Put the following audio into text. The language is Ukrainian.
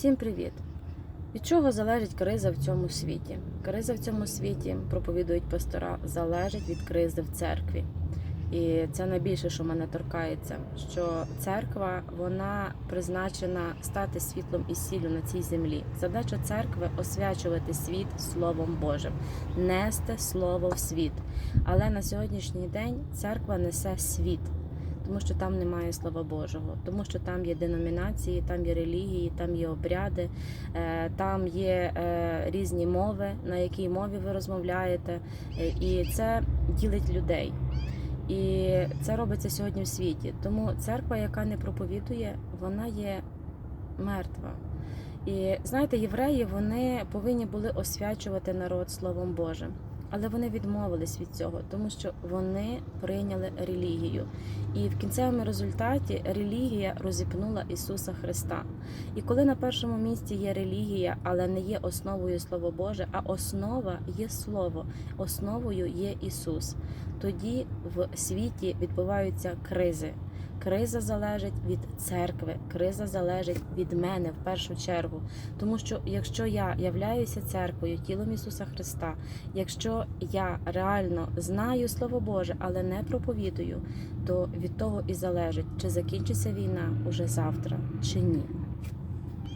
Всім привіт! Від чого залежить криза в цьому світі? Криза в цьому світі, проповідують пастора, залежить від кризи в церкві. І це найбільше, що мене торкається, що церква вона призначена стати світлом і сіллю на цій землі. Задача церкви освячувати світ Словом Божим, нести слово в світ. Але на сьогоднішній день церква несе світ тому що там немає слова Божого, тому що там є деномінації, там є релігії, там є обряди, е, там є е, різні мови, на якій мові ви розмовляєте, Е, і це ділить людей. І це робиться сьогодні в світі. Тому церква, яка не проповідує, вона є мертва. І знаєте, євреї вони повинні були освячувати народ Словом Божим. Але вони відмовились від цього, тому що вони прийняли релігію. І в кінцевому результаті релігія розіпнула Ісуса Христа. І коли на першому місці є релігія, але не є основою Слово Боже, а основа є Слово, основою є Ісус, тоді в світі відбуваються кризи. Криза залежить від церкви, криза залежить від мене в першу чергу. Тому що якщо я являюся церквою, тілом Ісуса Христа, якщо я реально знаю Слово Боже, але не проповідую, то від того і залежить, чи закінчиться війна уже завтра, чи ні.